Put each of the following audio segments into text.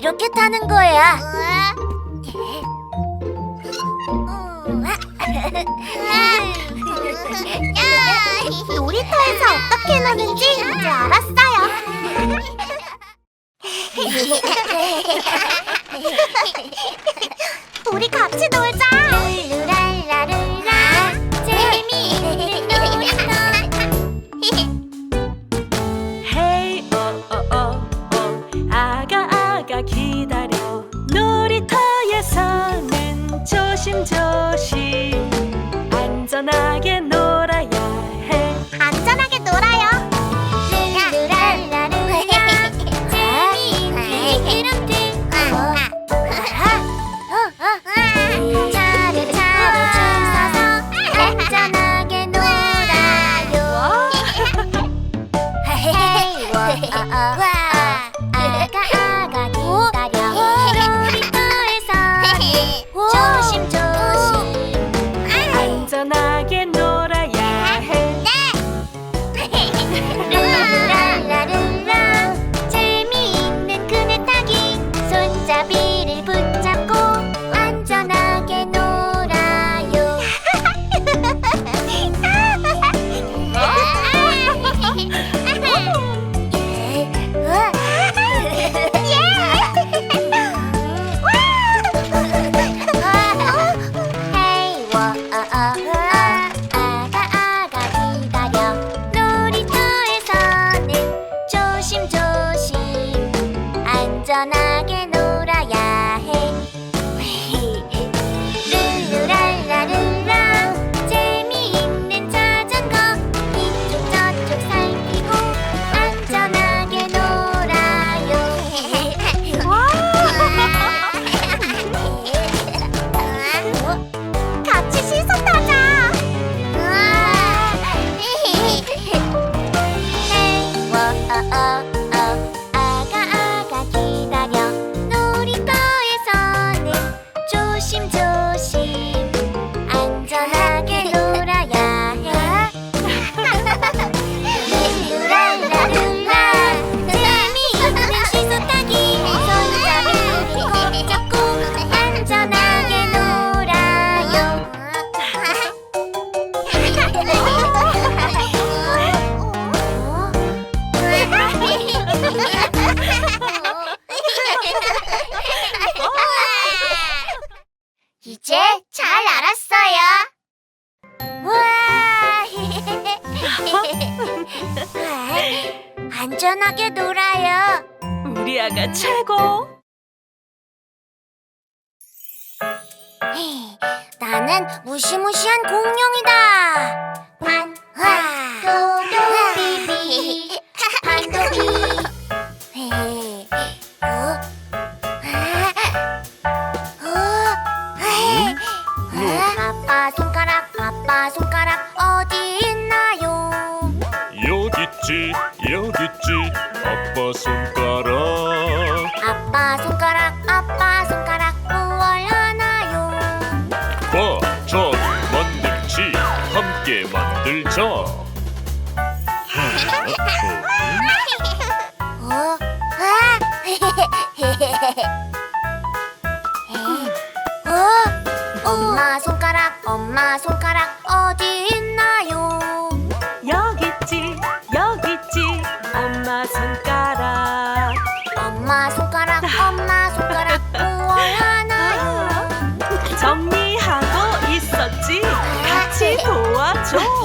이렇게 타는 거야. 놀이터에서 어떻게 노는지 이제 알았어요. 기다려. 놀이터에서는 조심조심. ない。 최고! 나는 무시무시한 공룡이다. 반도비비 반도비 만들자. 어? 아! 어? 엄마 손가락, 엄마 손가락 어디 있나요?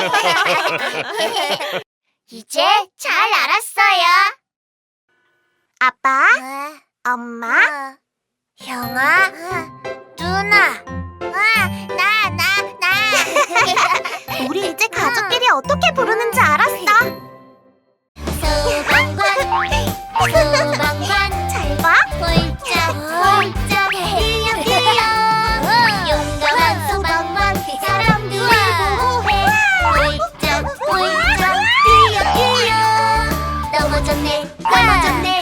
이제 잘 알았어요. 아빠, 네. 엄마, 네. 형아, 네. 누나. 나, 나, 나. 우리 이제 가족끼리 어떻게 부르는지 알았어. 소방관, 소방관, 잘 봐. 홀짝, 어. 홀짝. 나 먼저인데. 네.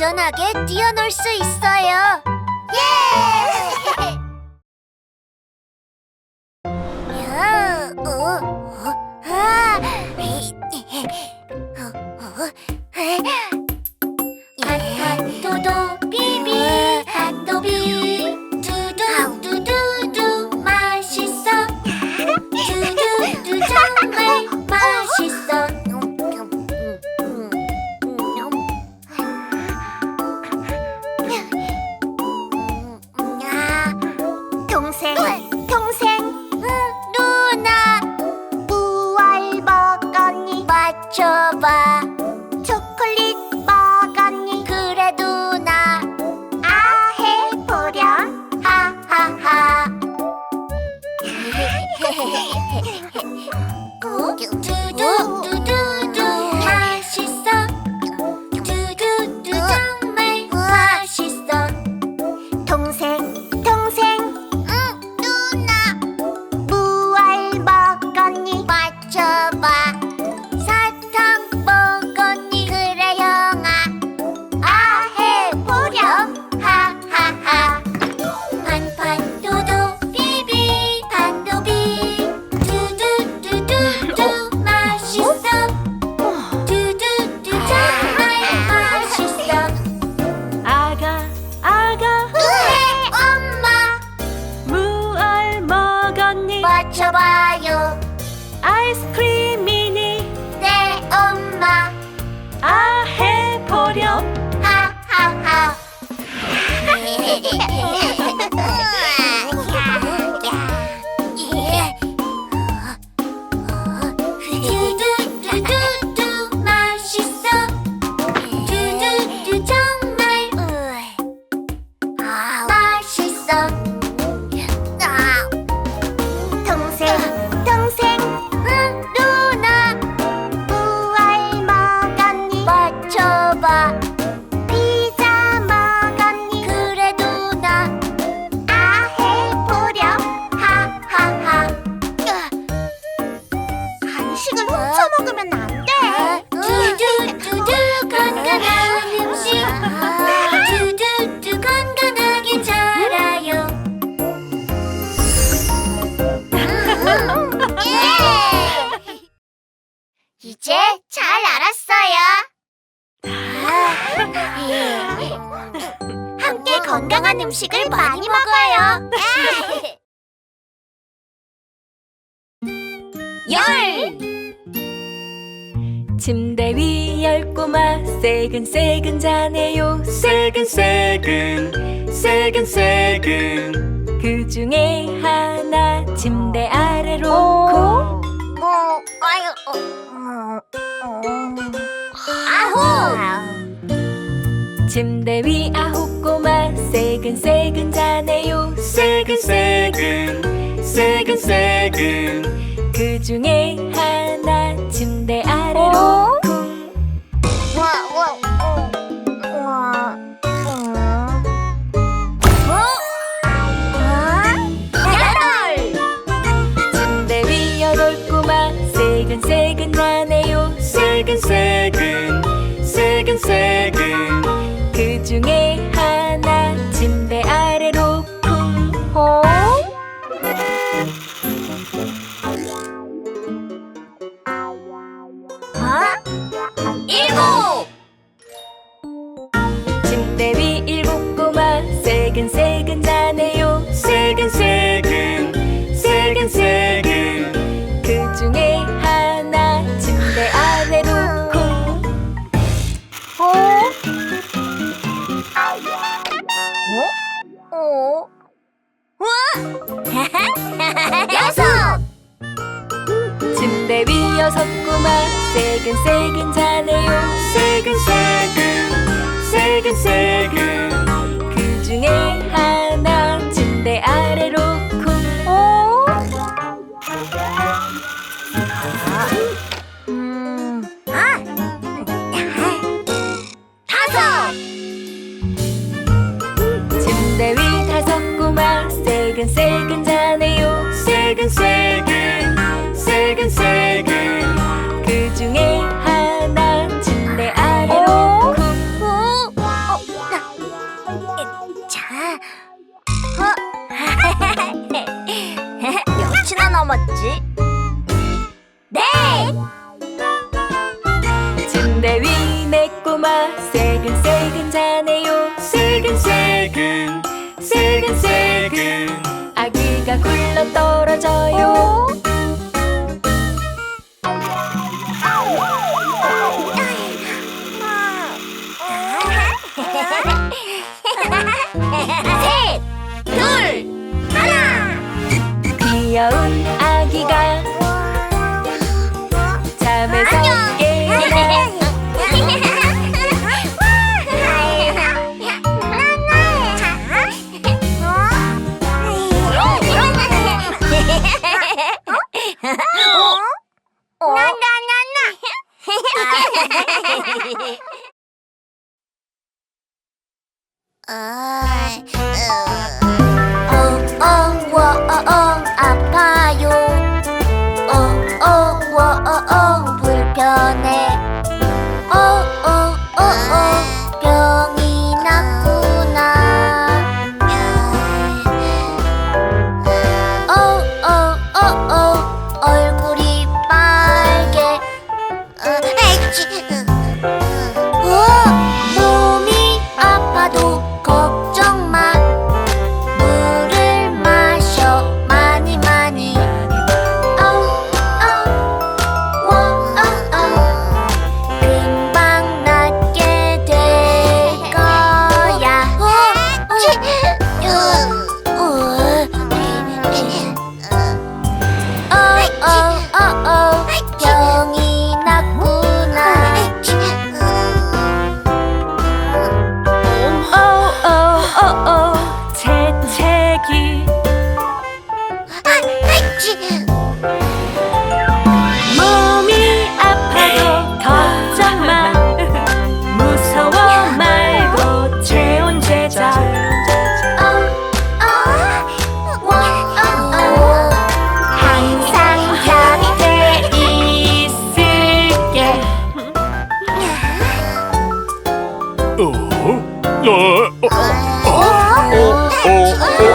안전하게 뛰어놀 수 있어요. 예! 먹으면 안 돼. 두두두두 건강한 음식. 이제 잘 알았어요. 함께 건강한 음식을 많이 먹어요. 침대 위열 꼬마 새근새근 자네요. 새근새근 새근새근. 그 중에 하나 침대 아래로 쿵 뭐, 아유, 어, 어, 어. 아홉! 침대 위 아홉 꼬마 새근새근 자네요. 새근새근 새근새근 그 중에 하나 침대 아래로 쿵 와, 와, 어, 와, 어. 어? 여덟! 침대 위 여덟 꼬마 새근새근 자네요 새근새근 새근새근 어? 와! 여섯! 침대 위 여섯 꼬마 새근새근 자네요 새근새근 새근새근 그 중에 하나 새근 귀여운 おおおおおおお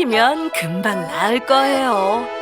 쉬면 금방 나을 거예요.